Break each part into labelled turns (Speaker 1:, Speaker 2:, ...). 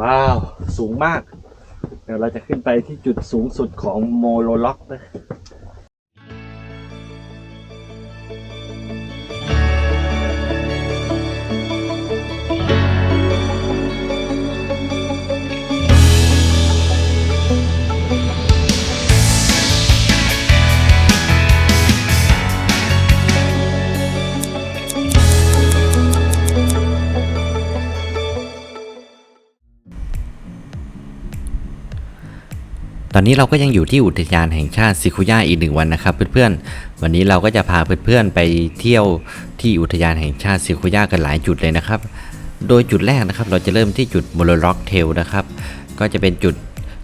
Speaker 1: ว้าว สูงมาก เดี๋ยวเราจะขึ้นไปที่จุดสูงสุดของโมโลล็อกนะ
Speaker 2: อนนี้เราก็ยังอยู่ที่อุทยานแห่งชาติซิคุย่าอีกหนึ่งวันนะครับเพื่อนๆ วันนี้เราก็จะพาเพื่อนๆไปเที่ยวที่อุทยานแห่งชาติซิคุย่ากันหลายจุดเลยนะครับ โดยจุดแรกนะครับเราจะเริ่มที่จุดโมโลล็อกเทลนะครับ ก็จะเป็นจุด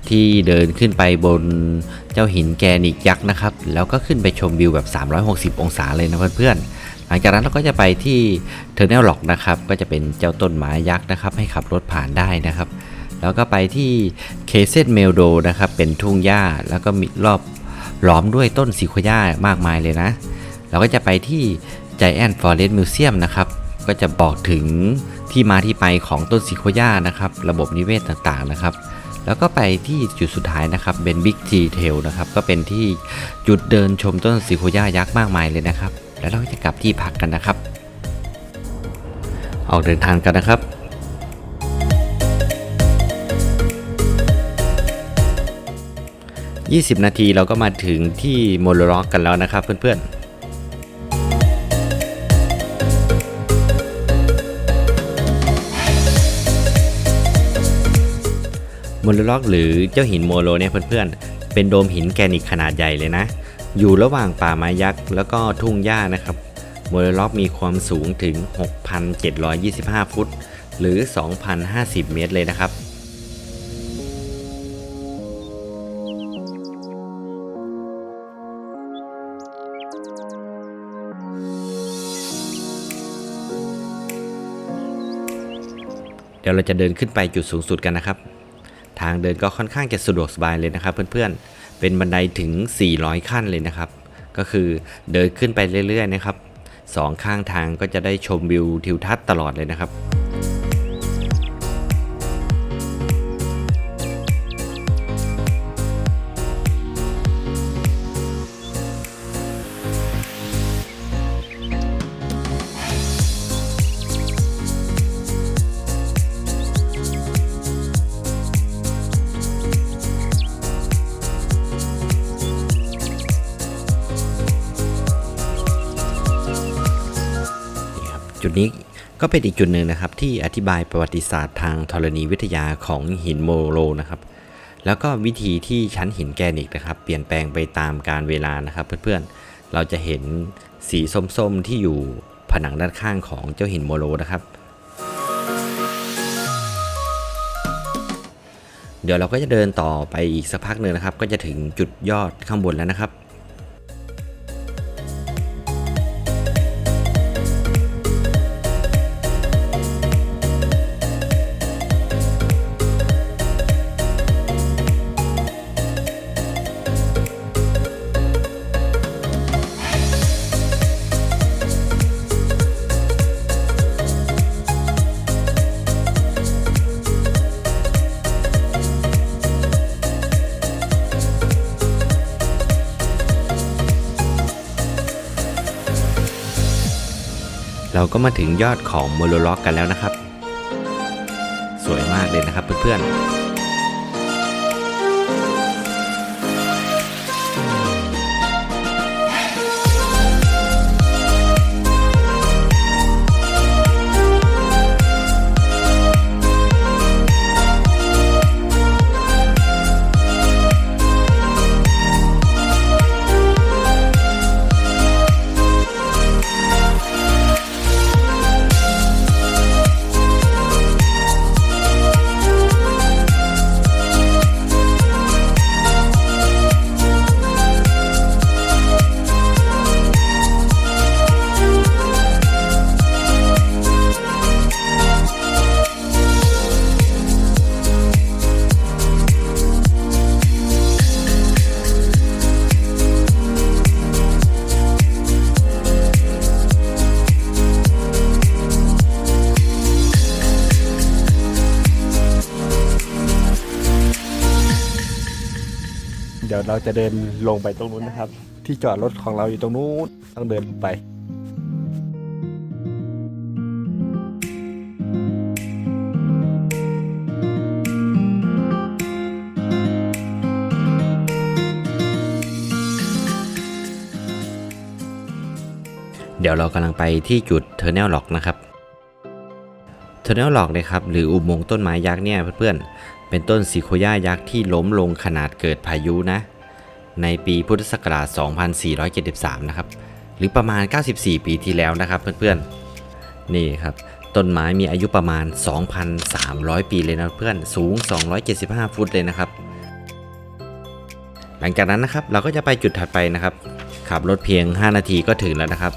Speaker 2: ที่เดินขึ้นไปบนเจ้าหินแกนิกยักษ์นะครับ แล้วก็ขึ้นไปชมวิวแบบ 360 องศาเลยนะเพื่อนๆ หลังจากนั้นเราก็จะไปที่เทอร์เนลล็อกนะครับ ก็จะเป็นเจ้าต้นไม้ยักษ์นะครับ ให้ขับรถผ่านได้นะครับ แล้วก็ไปที่เคเซนเมลโดนะครับ เป็นทุ่งหญ้าแล้วก็มีรอบล้อมด้วยต้นซิโคย่ามากมายเลยนะ เราก็จะไปที่ Giant Forest Museum นะครับ ก็จะบอกถึงที่มาที่ไปของต้นซิโคย่านะครับ ระบบนิเวศต่างๆนะครับ แล้วก็ไปที่จุดสุดท้ายนะครับ เป็นบิ๊กจีเทลนะครับ ก็เป็นที่จุดเดินชมต้นซิโคย่ายักษ์มากมายเลยนะครับ แล้วเราก็จะกลับที่พักกันนะครับ ออกเดินทางกันนะครับ 20 นาทีเราก็มาถึงที่โมโลล็อกกันแล้วนะครับเพื่อนๆโมโลล็อกหรือเจ้าหินโมโลเนี่ยเพื่อนๆ เป็นโดมหินแกรนิตขนาดใหญ่เลยนะ อยู่ระหว่างป่าไม้ยักษ์แล้วก็ทุ่งหญ้านะครับ โมโลล็อกมีความสูงถึง 6,725 ฟุต หรือ 2,050 เมตรเลยนะครับ ดี๋ยวเราจะเดินขึ้นไปจุดสูงสุดกันนะครับ ทางเดินก็ค่อนข้างจะสะดวกสบายเลยนะครับ เพื่อนๆ เป็นบันไดถึง 400 ขั้นเลยนะครับ ก็คือเดินขึ้นไปเรื่อยๆนะครับสองข้างทางก็จะได้ชมวิวทิวทัศน์ตลอดเลยนะครับ นี้ก็เป็นอีกจุดหนึ่งนะครับ ที่อธิบายประวัติศาสตร์ทางธรณีวิทยาของหินโมโลนะครับ แล้วก็วิธีที่ชั้นหินแกนิกนะครับ เปลี่ยนแปลงไปตามการเวลานะครับ เพื่อนๆเราจะเห็นสีส้มๆที่อยู่ผนังด้านข้างของเจ้าหินโมโลนะครับ เดี๋ยวเราก็จะเดินต่อไปอีกสักพักหนึ่งนะครับ ก็จะถึงจุดยอดข้างบนแล้วนะครับ เราก็มาถึงยอดของโมโลล็อกกันแล้วนะครับ สวยมากเลยนะครับเพื่อนๆ เดี๋
Speaker 1: ยวเราจะเดินลงไปตรงนู้นนะครับ ที่จอดรถของเราอยู่ตรงนู้นต้องเดินไป
Speaker 2: เดี๋ยวเรากำลังไปที่จุดเทอร์เนลล็อกนะครับเทอร์เนลล็อกนะครับหรืออุโมงค์ต้นไม้ยักษ์เนี่ยเพื่อนๆ เป็นต้นซีโคย่ายักษ์ที่ล้มลงขนาดเกิดพายุนะ ในปีพุทธศักราช 2473 นะครับ หรือประมาณ 94 ปีที่แล้วนะครับเพื่อนๆ นี่ครับ ต้นไม้มีอายุประมาณ 2,300 ปีเลยนะเพื่อน สูง 275 ฟุตเลยนะครับ หลังจากนั้นนะครับเราก็จะไปจุดถัดไปนะครับ ขับรถเพียง 5 นาทีก็ถึงแล้วนะครับ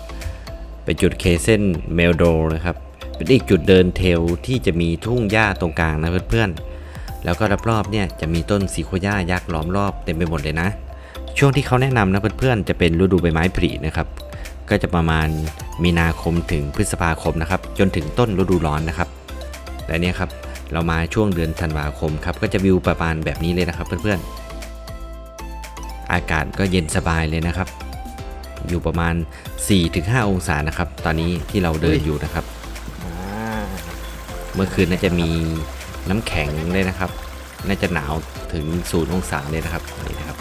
Speaker 2: ไปจุดเคเซนเมลโดนะครับ เป็นอีกจุดเดินเทลที่จะมีทุ่งหญ้าตรงกลางนะเพื่อนๆ แล้วก็รอบๆเนี่ยจะมีต้นซีโคย่ายักษ์ล้อมรอบเต็มไปหมดเลยนะ ช่วงที่เขาแนะนำนะเพื่อนๆจะเป็นฤดูใบไม้ผลินะครับ ก็จะประมาณมีนาคมถึงพฤษภาคมนะครับ จนถึงต้นฤดูร้อนนะครับและเนี่ยครับเรามาช่วงเดือนธันวาคมครับก็จะวิวประมาณแบบนี้เลยนะครับเพื่อนๆ อากาศก็เย็นสบายเลยนะครับ อยู่ประมาณ 4-5 องศานะครับ ตอนนี้ที่เราเดินอยู่นะครับ
Speaker 1: อ่า
Speaker 2: เมื่อคืนน่าจะมี น้ำแข็งเลยนะครับ น่าจะหนาวถึงศูนย์องศาเลยนะครับนี่นะครับ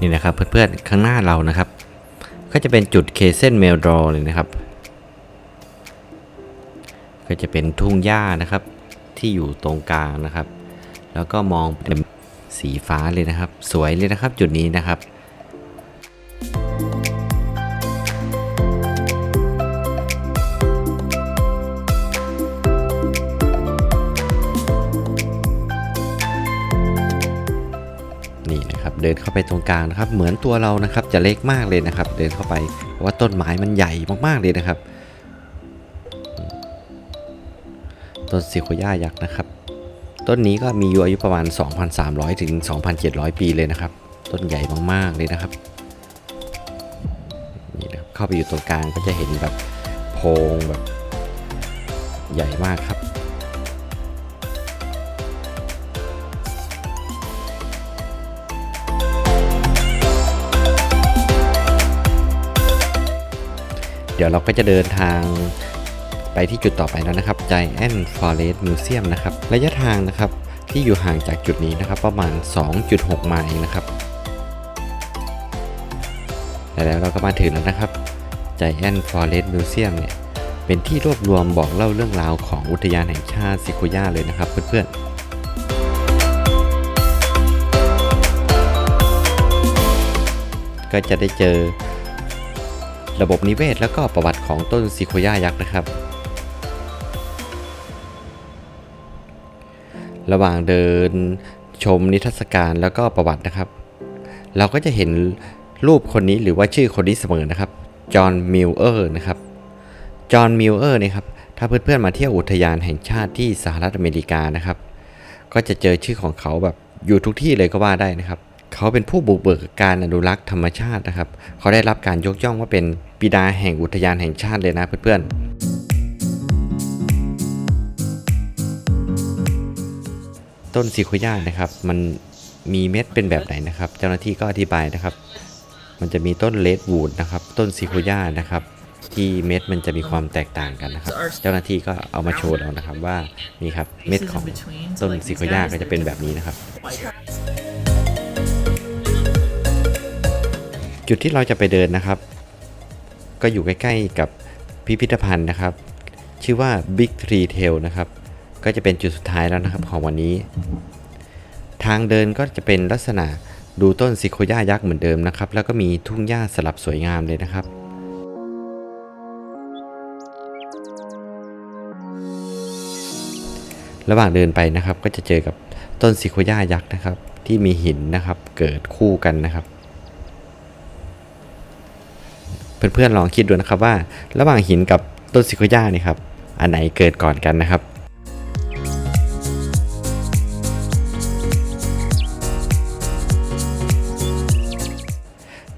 Speaker 2: นี่นะครับเพื่อนๆข้างหน้าเรานะครับ ก็จะเป็นจุดเคเซนเมลดรอเลยนะครับ ก็จะเป็นทุ่งหญ้านะครับที่อยู่ตรงกลางนะครับ แล้วก็มองเป็นสีฟ้าเลยนะครับ สวยเลยนะครับจุดนี้นะครับ เดินเข้าไปตรงกลางนะครับ เหมือนตัวเรานะครับจะเล็กมากเลยนะครับ เดินเข้าไปเพราะว่าต้นไม้มันใหญ่มากๆเลยนะครับ ต้นซิโคย่ายักษ์นะครับ ต้นนี้ก็มีอายุประมาณ 2,300 ถึง 2,700 ปีเลยนะครับ ต้นใหญ่มากๆเลยนะครับนี่นะครับเข้าไปอยู่ตรงกลางก็จะเห็นแบบโพรงแบบใหญ่มากครับ เดี๋ยวเราก็จะเดินทางไปที่จุดต่อไปแล้วนะครับ Giant Forest Museum นะครับ ระยะทางนะครับที่อยู่ห่างจากจุดนี้นะครับ ประมาณ 2.6 ไมล์นะครับ แล้วเราก็มาถึงแล้วนะครับ Giant Forest Museum เนี่ย เป็นที่รวบรวมบอกเล่าเรื่องราวของอุทยานแห่งชาติซิโคย่าเลยนะครับเพื่อนๆก็จะได้เจอ ระบบนิเวศแล้วก็ประวัติของต้นซิโคย่ายักษ์นะครับ ระหว่างเดินชมนิทรรศการแล้วก็ประวัตินะครับ เราก็จะเห็นรูปคนนี้หรือว่าชื่อคนนี้เสมอนะครับ จอห์น มิลเออร์นะครับ จอห์น มิลเออร์นี่ครับ ถ้าเพื่อนๆมาเที่ยวอุทยานแห่งชาติที่สหรัฐอเมริกานะครับ ก็จะเจอชื่อของเขาแบบอยู่ทุกที่เลยก็ว่าได้นะครับ เขาเป็นผู้บุกเบิกการอนุรักษ์ธรรมชาตินะครับ เขาได้รับการยกย่องว่าเป็นบิดาแห่งอุทยานแห่งชาติเลยนะเพื่อนๆ ต้นซีโคย่านะครับ มันมีเม็ดเป็นแบบไหนนะครับ เจ้าหน้าที่ก็อธิบายนะครับ มันจะมีต้นเลดวูดนะครับ ต้นซีโคย่านะครับ ที่เม็ดมันจะมีความแตกต่างกันนะครับ เจ้าหน้าที่ก็เอามาโชว์เรานะครับว่านี่ครับเม็ดของต้นซีโคย่าก็จะเป็นแบบนี้นะครับ จุดที่เราจะไปเดินนะครับ ก็อยู่ใกล้ๆกับพิพิธภัณฑ์นะครับ ชื่อว่า Big Tree Tail นะครับ ก็จะเป็นจุดสุดท้ายแล้วนะครับของวันนี้ ทางเดินก็จะเป็นลักษณะดูต้นซิโคย่ายักษ์เหมือนเดิมนะครับ แล้วก็มีทุ่งหญ้าสลับสวยงามเลยนะครับระหว่างเดินไปนะครับก็จะเจอกับต้นซิโคย่ายักษ์นะครับ ที่มีหินนะครับเกิดคู่กันนะครับ เพื่อนๆลองคิดดูนะครับว่า ระหว่างหินกับต้นซิโคย่านี่ครับอันไหนเกิดก่อนกันนะครับ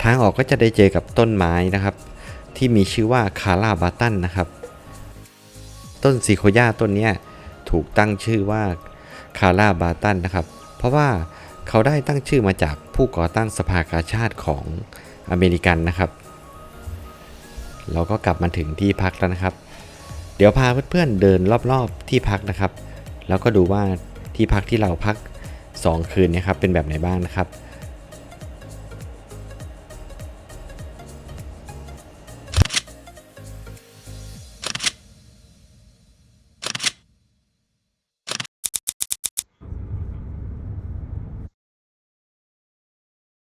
Speaker 2: ทางออกก็จะได้เจอกับต้นไม้นะครับ ที่มีชื่อว่าคาราบาตันนะครับ ต้นซีโคย่าต้นนี้ถูกตั้งชื่อว่าคาราบาตันนะครับ เพราะว่าเขาได้ตั้งชื่อมาจากผู้ก่อตั้งสภากาชาติของอเมริกันนะครับ เราก็กลับมาถึงที่พักแล้วนะครับ เดี๋ยวพาเพื่อนๆเดินรอบๆที่พักนะครับ แล้วก็ดูว่าที่พักที่เราพัก 2 คืนนะครับเป็นแบบไหนบ้างนะครับ